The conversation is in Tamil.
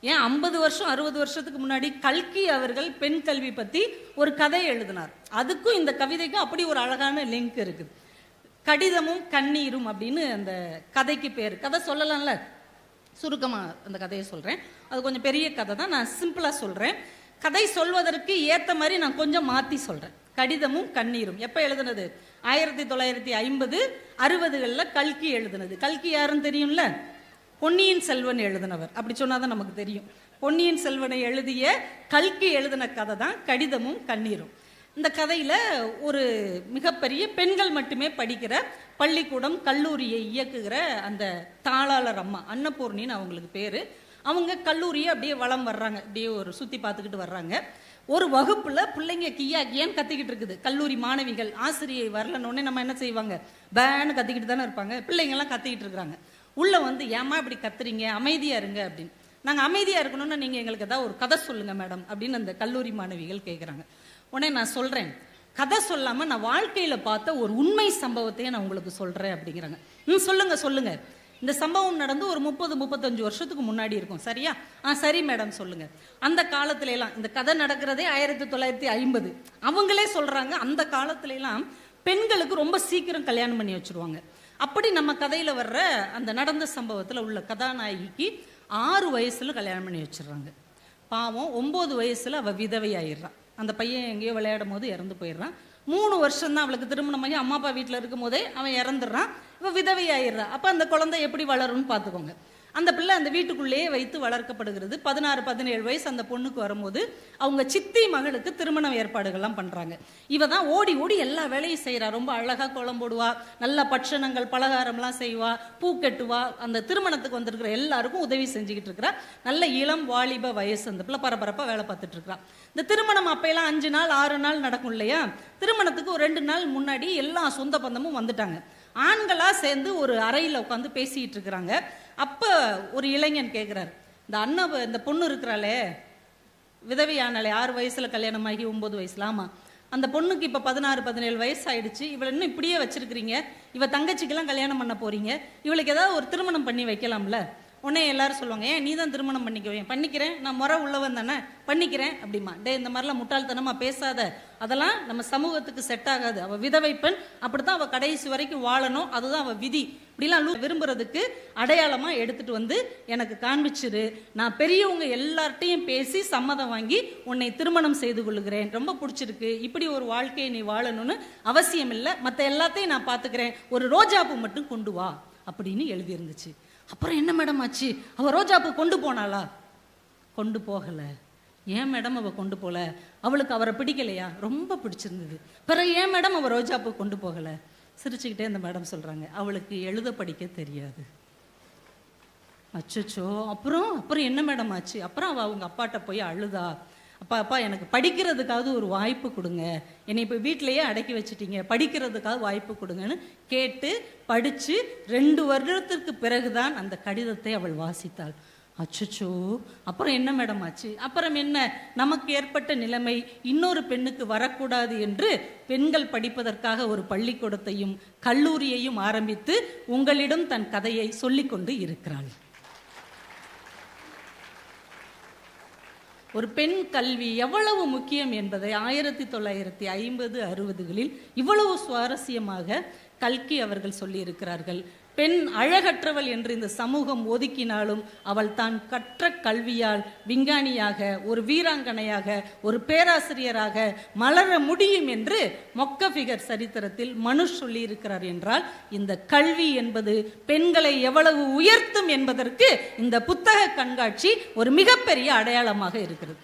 ஏன் ஐம்பது வருஷம் அறுபது வருஷத்துக்கு முன்னாடி கல்கி அவர்கள் பெண் கல்வி பற்றி ஒரு கதை எழுதினார். அதுக்கும் இந்த கவிதைக்கும் அப்படி ஒரு அழகான லிங்க் இருக்குது. கடிதமும் கண்ணீரும் அப்படின்னு அந்த கதைக்கு பேர். கதை சொல்லலாம்ல? சுருக்கமாக அந்த கதையை சொல்கிறேன் அது கொஞ்சம் பெரிய கதை தான். நான் சிம்பிளாக சொல்கிறேன் கதை சொல்வதற்கு ஏற்ற மாதிரி நான் கொஞ்சம் மாற்றி சொல்கிறேன் கடிதமும் கண்ணீரும். எப்போ எழுதுனது? ஆயிரத்தி தொள்ளாயிரத்தி ஐம்பது அறுபதுகளில் கல்கி எழுதுனது. கல்கி யாருன்னு தெரியும்ல? பொன்னியின் செல்வன் எழுதினவர். அப்படி சொன்னால் தான் நமக்கு தெரியும். பொன்னியின் செல்வனை எழுதிய கல்கி எழுதின கதை தான் கடிதமும் கண்ணீரும். இந்த கதையில் ஒரு மிகப்பெரிய பெண்கள் மட்டுமே படிக்கிற பள்ளிக்கூடம் கல்லூரியை இயக்குகிற அந்த தாளாளர் அம்மா அன்னபூர்ணின்னு அவங்களுக்கு பேர். அவங்க கல்லூரியை அப்படியே வளம் வர்றாங்க. அப்படியே ஒரு சுற்றி பார்த்துக்கிட்டு வர்றாங்க. ஒரு வகுப்பில் பிள்ளைங்க கியா கியான்னு கத்திக்கிட்டு இருக்குது. கல்லூரி மாணவிகள் ஆசிரியை வரலன்னொடனே நம்ம என்ன செய்வாங்க? பேன்னு கத்திக்கிட்டு தானே இருப்பாங்க. பிள்ளைங்கள்லாம் கத்திக்கிட்டு இருக்கிறாங்க. உள்ளே வந்து ஏமா இப்படி கத்துறீங்க? அமைதியாக இருங்க அப்படின்னு. நாங்கள் அமைதியாக இருக்கணும்னு நீங்கள் எங்களுக்கு ஏதாவது ஒரு கதை சொல்லுங்கள் மேடம் அப்படின்னு அந்த கல்லூரி மாணவிகள் கேட்குறாங்க உடனே நான் சொல்கிறேன் கதை சொல்லாமல் நான் வாழ்க்கையில் பார்த்த ஒரு உண்மை சம்பவத்தையே நான் உங்களுக்கு சொல்கிறேன் அப்படிங்கிறாங்க. ம் சொல்லுங்கள் சொல்லுங்கள் இந்த சம்பவம் நடந்து ஒரு முப்பது முப்பத்தஞ்சு வருஷத்துக்கு முன்னாடி இருக்கும். சரியா? ஆ சரி மேடம் சொல்லுங்க. அந்த காலத்துல எல்லாம் இந்த கதை நடக்கிறதே ஆயிரத்தி தொள்ளாயிரத்தி ஐம்பது. அவங்களே சொல்றாங்க அந்த காலத்துல எல்லாம் பெண்களுக்கு ரொம்ப சீக்கிரம் கல்யாணம் பண்ணி வச்சிருவாங்க. அப்படி நம்ம கதையில் வர்ற அந்த நடந்த சம்பவத்தில் உள்ள கதாநாயகிக்கு ஆறு வயசில் கல்யாணம் பண்ணி வச்சிடுறாங்க. பாவம் ஒம்பது வயசில் அவள் விதவை ஆயிடுறான் அந்த பையன் எங்கேயோ விளையாடும் போது இறந்து போயிடுறான். மூணு வருஷம்தான் அவளுக்கு திருமணம் பண்ணி அம்மா அப்பா வீட்டில் இருக்கும் போதே அவன் இறந்துடுறான். இவன் விதவை ஆயிடுறான் அப்போ அந்த குழந்தை எப்படி வளரும்னு பார்த்துக்கோங்க. அந்த பிள்ளை அந்த வீட்டுக்குள்ளேயே வைத்து வளர்க்கப்படுகிறது. பதினாறு பதினேழு வயசு அந்த பொண்ணுக்கு வரும்போது அவங்க சித்தி மகளுக்கு திருமணம் ஏற்பாடுகள்லாம் பண்ணுறாங்க இவ தான் ஓடி ஓடி எல்லா வேலையும் செய்கிறா ரொம்ப அழகா கோலம் போடுவா நல்ல பட்சணங்கள் பலகாரம்லாம் செய்வா பூ கட்டுவா. அந்த திருமணத்துக்கு வந்திருக்கிற எல்லாருக்கும் உதவி செஞ்சுக்கிட்டு இருக்கிறா. நல்ல இளம் வாலிப வயசு அந்த பிள்ளை பரபரப்பாக வேலை பார்த்துட்டு இந்த திருமணம் அப்போயெல்லாம் அஞ்சு நாள் ஆறு நாள் நடக்கும் இல்லையா? திருமணத்துக்கு ஒரு ரெண்டு நாள் முன்னாடி எல்லா சொந்த பந்தமும் வந்துட்டாங்க. ஆண்களாக சேர்ந்து ஒரு அறையில் உட்காந்து பேசிக்கிட்டு இருக்கிறாங்க. அப்போ ஒரு இளைஞன் கேட்குறாரு இந்த அண்ணன் இந்த பொண்ணு இருக்கிறாளே விதவியானாலே ஆறு வயசில் கல்யாணம் ஆகி ஒம்பது வயசுல ஆமாம் அந்த பொண்ணுக்கு இப்போ பதினாறு பதினேழு வயசு ஆயிடுச்சு இவளை இன்னும் இப்படியே வச்சிருக்கிறீங்க. இவள் தங்கச்சிக்கெல்லாம் கல்யாணம் பண்ண போகிறீங்க இவளுக்கு ஏதாவது ஒரு திருமணம் பண்ணி வைக்கலாம்ல? உடனே எல்லாரும் சொல்லுவாங்க ஏன் நீ தான் திருமணம் பண்ணிக்குவேன் பண்ணிக்கிறேன்? நான் முறை உள்ளவன் தானே பண்ணிக்கிறேன் அப்படிமா டே இந்த மாதிரிலாம் முட்டாள்தனமாக பேசாத. அதெல்லாம் நம்ம சமூகத்துக்கு செட் ஆகாது. அவள் விதவை பெண் அப்படித்தான் அவள் கடைசி வரைக்கும் வாழணும். அதுதான் அவள் விதி. இப்படிலாம் லூ- விரும்புறதுக்கு அடையாளமாக எடுத்துகிட்டு வந்து எனக்கு காண்பிச்சிரு. நான் பெரியவங்க எல்லார்ட்டையும் பேசி சம்மதம் வாங்கி உன்னை திருமணம் செய்து கொள்கிறேன் ரொம்ப பிடிச்சிருக்கு. இப்படி ஒரு வாழ்க்கையை நீ வாழணும்னு அவசியம் இல்லை மற்ற எல்லாத்தையும் நான் பார்த்துக்கிறேன் ஒரு ரோஜாப்பூ மட்டும் கொண்டு வா அப்படின்னு எழுதியிருந்துச்சு. அப்புறம் என்ன மேடம் ஆச்சு? அவள் ரோஜாப்பூ கொண்டு போனாளா? கொண்டு போகலை. ஏன் மேடம் அவள் கொண்டு போகல அவளுக்கு அவரை பிடிக்கலையா? ரொம்ப பிடிச்சிருந்தது. பிறகு ஏன் மேடம் அவள் ரோஜாப்பூ கொண்டு போகலை? சிரிச்சுக்கிட்டே அந்த மேடம் சொல்கிறாங்க அவளுக்கு எழுத படிக்க தெரியாது. அச்சோ அப்புறம்? அப்புறம் என்ன மேடம் ஆச்சு? அப்புறம் அவள் அவங்க அப்பாட்ட போய் அழுதா? அப்பா அப்பா எனக்கு படிக்கிறதுக்காவது ஒரு வாய்ப்பு கொடுங்க. என்னை இப்போ வீட்டிலேயே அடக்கி வச்சிட்டீங்க. படிக்கிறதுக்காவது வாய்ப்பு கொடுங்கன்னு கேட்டு படித்து ரெண்டு வருடத்திற்கு பிறகுதான் அந்த கடிதத்தை அவள் வாசித்தாள். அச்சோ அப்புறம் என்ன மேடம் ஆச்சு? அப்புறம் என்ன? நமக்கு ஏற்பட்ட நிலைமை இன்னொரு பெண்ணுக்கு வரக்கூடாது என்று பெண்கள் படிப்பதற்காக ஒரு பள்ளிக்கூடத்தையும் கல்லூரியையும் ஆரம்பித்து உங்களிடம் தன் கதையை சொல்லிக்கொண்டு இருக்கிறாள். ஒரு பெண் கல்வி எவ்வளவு முக்கியம் என்பதை ஆயிரத்தி தொள்ளாயிரத்தி ஐம்பது அறுபதுகளில் இவ்வளவு சுவாரஸ்யமாக கல்கி அவர்கள் சொல்லியிருக்கிறார்கள். பெண் அழகற்றவள் என்று இந்த சமூகம் ஒதுக்கினாலும் அவள் தான் கற்ற கல்வியால் விஞ்ஞானியாக ஒரு வீராங்கனையாக ஒரு பேராசிரியராக மலர முடியும் என்று மொக்க ஃபிகர் சரித்திரத்தில் மனுஷ் சொல்லியிருக்கிறார் என்றால் இந்த கல்வி என்பது பெண்களை எவ்வளவு உயர்த்தும் என்பதற்கு இந்த புத்தக கண்காட்சி ஒரு மிகப்பெரிய அடையாளமாக இருக்கிறது.